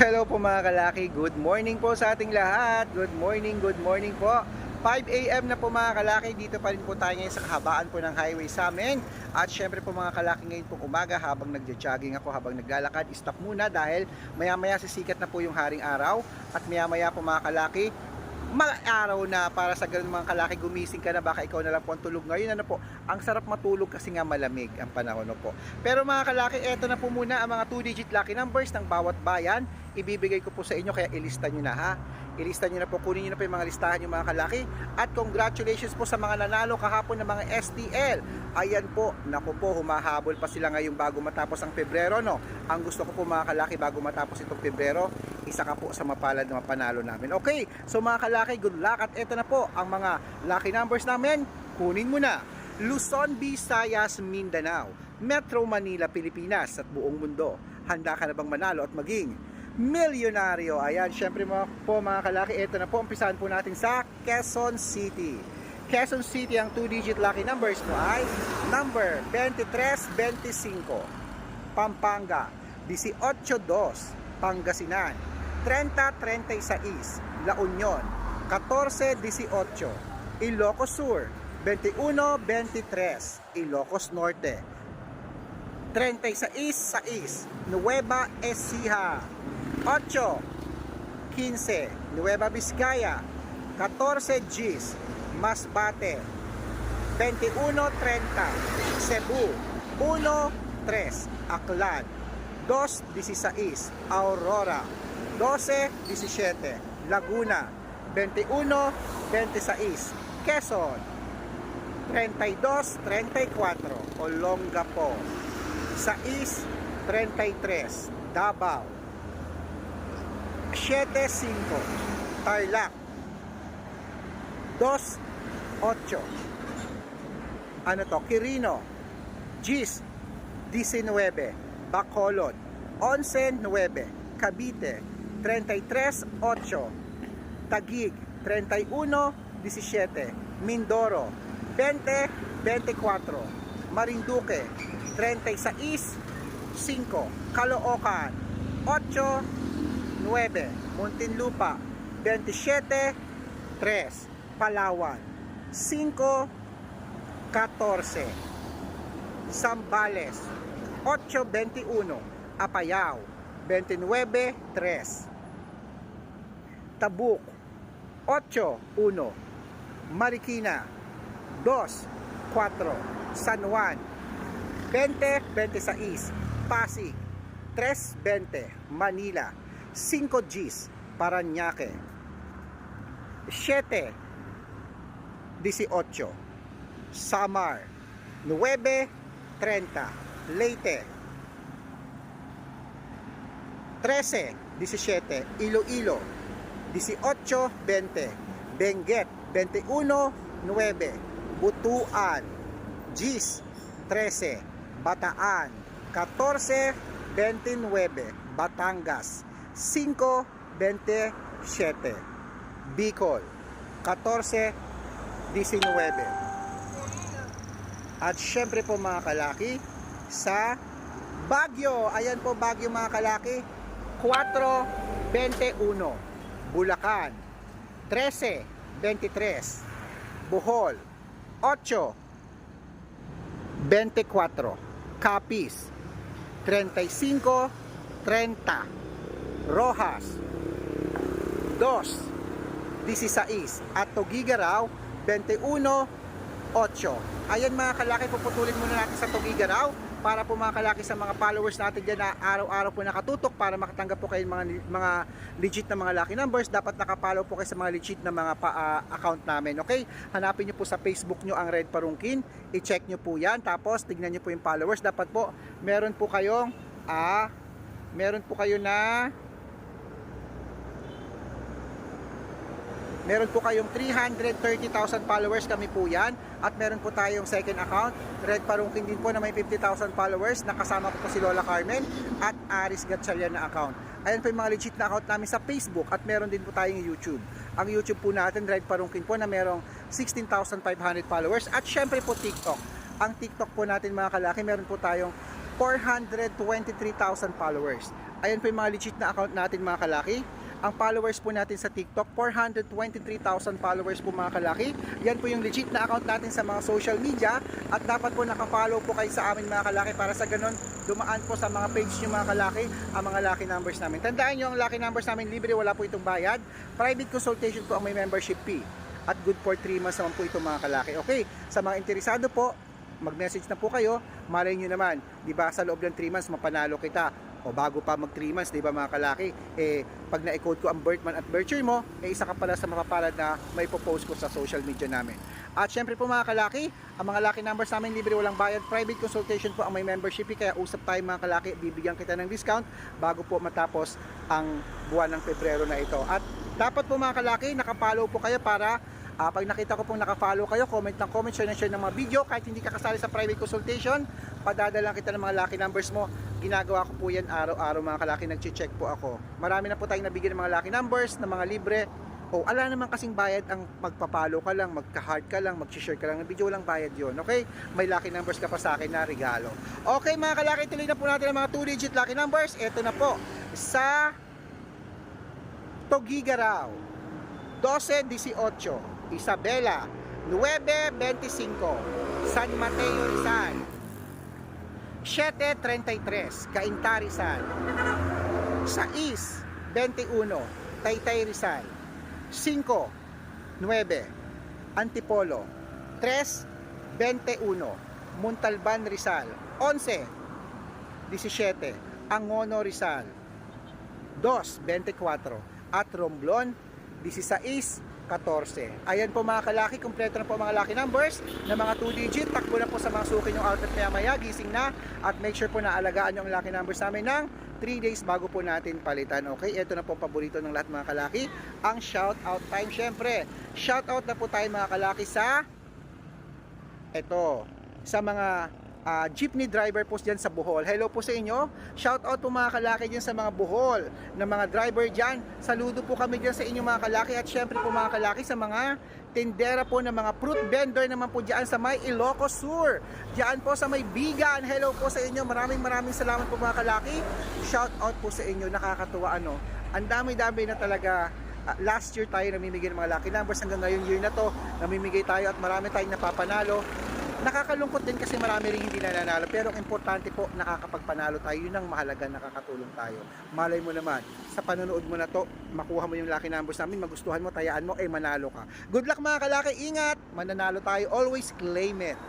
Hello po mga kalaki, good morning po sa ating lahat. Good morning, good morning po. 5 a.m. na po mga kalaki, dito pa rin po tayo ngayon sa kahabaan po ng highway sa amin. At syempre po mga kalaki ngayon pong umaga habang nagja-jogging ako, habang naglalakad, stop muna dahil maya-maya sisikat na po yung haring araw. At maya-maya po mga kalaki, araw na para sa ganun mga kalaki gumising ka na baka ikaw na lang po ang tulog. Ngayon ano po ang sarap matulog kasi nga malamig ang panahon no po. Pero mga kalaki eto na po muna ang mga 2 digit lucky numbers ng bawat bayan. Ibibigay ko po sa inyo kaya ilista nyo na ha? Ilista nyo na po kunin nyo na po yung mga listahan yung mga kalaki. At congratulations po sa mga nanalo kahapon ng mga STL ayan po naku po humahabol pa sila ngayong bago matapos ang Pebrero no? Ang gusto ko po mga kalaki bago matapos itong Pebrero isa ka po sa mapalad na mapanalo namin okay so mga kalaki good luck at eto na po ang mga lucky numbers namin kunin mo na Luzon, Visayas, Mindanao, Metro Manila, Pilipinas at buong mundo. Handa ka na bang manalo at maging milyonaryo? Ayan, syempre mga po mga kalaki, ito na po, umpisahan po natin sa Quezon City. Quezon City, ang 2-digit lucky numbers mo ay number 2325, Pampanga, 182, Pangasinan, 3036, La Union, 1418, Ilocos Sur, 21-23 Ilocos Norte. 36-6 Nueva Ecija. 8-15 Nueva Vizcaya. 14 Gs Masbate. 21-30 Cebu 1-3 Aklan 2-16 Aurora 12-17 Laguna 21-26 Quezon 32-34 Olongapo 6-33 Davao. 7-5 Tarlac. 2-8 ano to? Quirino. Gis 19 Bacolod. 11-9 Cavite 33-8 Taguig 31-17 Mindoro 20-24 Marinduque 36-5 Caloocan 8-9 Muntinlupa 27-3 Palawan 5-14 Zambales 8-21 Apayao 29-3 Tabuk 8-1 Marikina 2-4 San Juan 20-26 Pasig 3-20 Manila 5 Gs Paranaque 7 18 Samar 9 30 Leyte 13 17 Iloilo 18 20 Benguet 21 9 Butuan Gis 13 Bataan 14 29 Batangas 5 27 Bicol 14 19 At syempre po mga kalaki sa Bagyo, ayan po Bagyo mga kalaki 4 21 Bulacan. 13 23 Bohol. 8 24 Capiz. 35 30 Rojas. 2 16 at Tugigaraw 21 8 ayan mga kalaki puputulin muna natin sa Tugigaraw para po mga kalaki sa mga followers natin dyan na araw-araw po nakatutok para makatanggap po kayo mga, mga legit na mga lucky numbers dapat nakapollow po kayo sa mga legit na mga pa, ah, account namin okay? Hanapin nyo po sa Facebook nyo ang Red Parungkin i-check nyo po yan. Tapos tignan nyo po yung followers. Dapat po meron po kayong ah, meron po kayo na Meron po kayong 330,000 followers kami po yan. At meron po tayong second account, Red Parungkin din po na may 50,000 followers. Nakasama ko po si Lola Carmen at Aris Gatchalian na account. Ayan po yung mga legit na account namin sa Facebook at meron din po tayong YouTube. Ang YouTube po natin, Red Parungkin po na merong 16,500 followers. At syempre po TikTok. Ang TikTok po natin mga kalaki, meron po tayong 423,000 followers. Ayan po yung mga legit na account natin mga kalaki. Ang followers po natin sa TikTok, 423,000 followers po mga kalaki. Yan po yung legit na account natin sa mga social media. At dapat po nakafollow po kayo sa amin mga kalaki para sa ganun dumaan po sa mga page nyo mga kalaki ang mga lucky numbers namin. Tandaan nyo ang lucky numbers namin libre, wala po itong bayad. Private consultation po ang may membership fee. At good for 3 months naman po ito mga kalaki. Okay, sa mga interesado po, mag-message na po kayo, malay nyo naman, di ba sa loob ng 3 months mapanalo kita. O bago pa mag 3 months, di ba mga kalaki, eh pag na-code ko ang birth month at birth year mo, eh isa ka pala sa mapapalad na may post ko sa social media namin. At syempre po mga kalaki, ang mga lucky numbers namin libre walang bayad, private consultation po ang may membership fee, kaya usap tayo mga kalaki, bibigyan kita ng discount bago po matapos ang buwan ng Pebrero na ito. At dapat po mga kalaki, nakapollow po kayo para Ah, pag nakita ko pong naka-follow kayo, comment ng comment, share na share ng mga video. Kahit hindi ka kasali sa private consultation, padadala kita ng mga lucky numbers mo. Ginagawa ko po yan araw-araw mga kalaki, nag-check po ako. Marami na po tayong nabigyan ng mga lucky numbers, ng mga libre. O, ala naman kasing bayad ang magpapalo ka lang, magka-heart ka lang, mag-share ka lang ng video, walang bayad yon okay? May lucky numbers ka pa sa akin na regalo. Okay mga kalaki, tuloy na po natin ang mga 2-digit lucky numbers. Ito na po, sa Togigaraw, 12-18, Isabela, 9.25, San Mateo Rizal, 7.33, Cainta Rizal, 6.21, Taytay Rizal, 5, 9, Antipolo, 3, 21, Muntalban Rizal, 11, 17, Angono Rizal, 2, 24, at Romblon, 16, 14. Ayan po mga kalaki, kompleto na po mga lucky numbers na mga 2 digit. Takbo na po sa mga suki yung outlet maya maya, gising na. At make sure po na alagaan yung lucky numbers namin ng 3 days bago po natin palitan. Okay, ito na po paborito ng lahat mga kalaki. Ang shout out time syempre. Shout out na po tayo mga kalaki sa ito, sa mga ah, jeepney driver po dyan sa Bohol. Hello po sa inyo. Shout out po mga kalaki dyan sa mga Bohol, na mga driver dyan. Saludo po kami dyan sa inyo mga kalaki at syempre po mga kalaki sa mga tindera po ng mga fruit vendor naman po dyan sa may Ilocos Sur. Dyan po sa may Bigan. Hello po sa inyo. Maraming maraming salamat po mga kalaki. Shout out po sa inyo. Nakakatuwa ano. Ang dami-dami na talaga Ah, last year tayo namimigay ng mga lucky numbers hanggang ngayon year na to namimigay tayo at marami tayong napapanalo nakakalungkot din kasi marami rin hindi nananalo pero importante po nakakapagpanalo tayo. Yun ang mahalaga nakakatulong tayo. Malay mo naman sa panonood mo na to makuha mo yung lucky numbers namin magustuhan mo tayaan mo eh manalo ka. Good luck mga kalaki. Ingat! Mananalo tayo. Always claim it